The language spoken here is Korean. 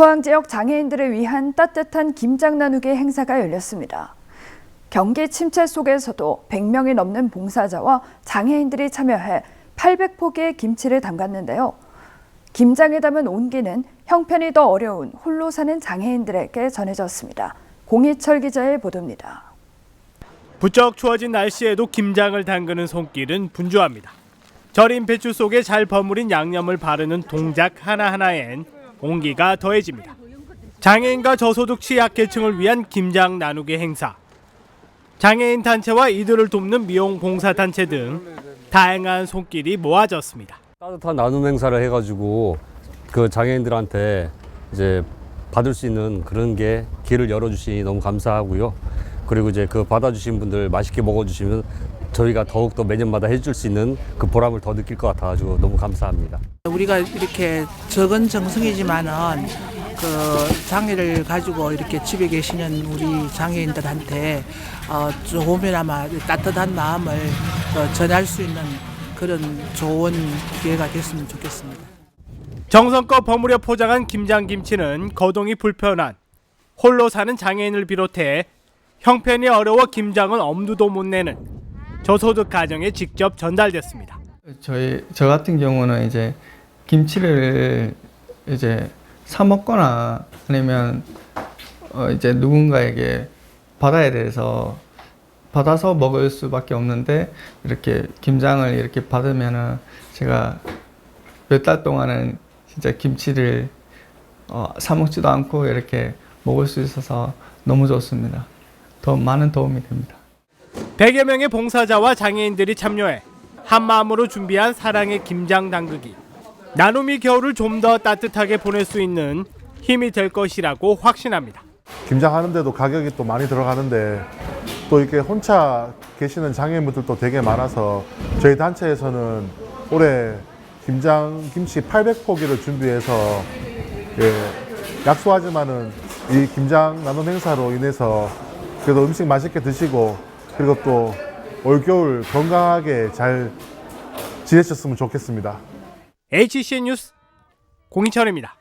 포항 지역 장애인들을 위한 따뜻한 김장 나누기 행사가 열렸습니다. 경기 침체 속에서도 100명이 넘는 봉사자와 장애인들이 참여해 800포기의 김치를 담갔는데요. 김장에 담은 온기는 형편이 더 어려운 홀로 사는 장애인들에게 전해졌습니다. 공희철 기자의 보도입니다. 부쩍 추워진 날씨에도 김장을 담그는 손길은 분주합니다. 절인 배추 속에 잘 버무린 양념을 바르는 동작 하나하나엔 온기가 더해집니다. 장애인과 저소득 취약계층을 위한 김장 나누기 행사. 장애인 단체와 이들을 돕는 미용 봉사 단체 등 다양한 손길이 모아졌습니다. 따뜻한 나눔 행사를 해가지고 그 장애인들한테 이제 받을 수 있는 그런 게 길을 열어주시니 너무 감사하고요. 그리고 이제 그 받아주신 분들 맛있게 먹어주시면 저희가 더욱더 매년마다 해줄 수 있는 그 보람을 더 느낄 것 같아가지고 너무 감사합니다. 우리가 이렇게 적은 정성이지만은 그 장애를 가지고 이렇게 집에 계시는 우리 장애인들한테 어, 조금이나마 따뜻한 마음을 어, 전할 수 있는 그런 좋은 기회가 됐으면 좋겠습니다. 정성껏 버무려 포장한 김장김치는 거동이 불편한 홀로 사는 장애인을 비롯해 형편이 어려워 김장은 엄두도 못 내는 저소득 가정에 직접 전달됐습니다. 저희 저 같은 경우는 이제 김치를 이제 사 먹거나 아니면 어 이제 누군가에게 받아야 돼서 받아서 먹을 수밖에 없는데 이렇게 김장을 이렇게 받으면은 제가 몇 달 동안은 진짜 김치를 어, 사 먹지도 않고 이렇게 먹을 수 있어서 너무 좋습니다. 더 많은 도움이 됩니다. 100여 명의 봉사자와 장애인들이 참여해 한 마음으로 준비한 사랑의 김장 담그기. 나눔이 겨울을 좀 더 따뜻하게 보낼 수 있는 힘이 될 것이라고 확신합니다. 김장하는데도 가격이 또 많이 들어가는데 또 이렇게 혼자 계시는 장애인분들도 되게 많아서 저희 단체에서는 올해 김장 김치 800포기를 준비해서 예, 약소하지만은 이 김장 나눔 행사로 인해서 그래도 음식 맛있게 드시고 그리고 또 올겨울 건강하게 잘 지내셨으면 좋겠습니다. HCN 뉴스 공인철입니다.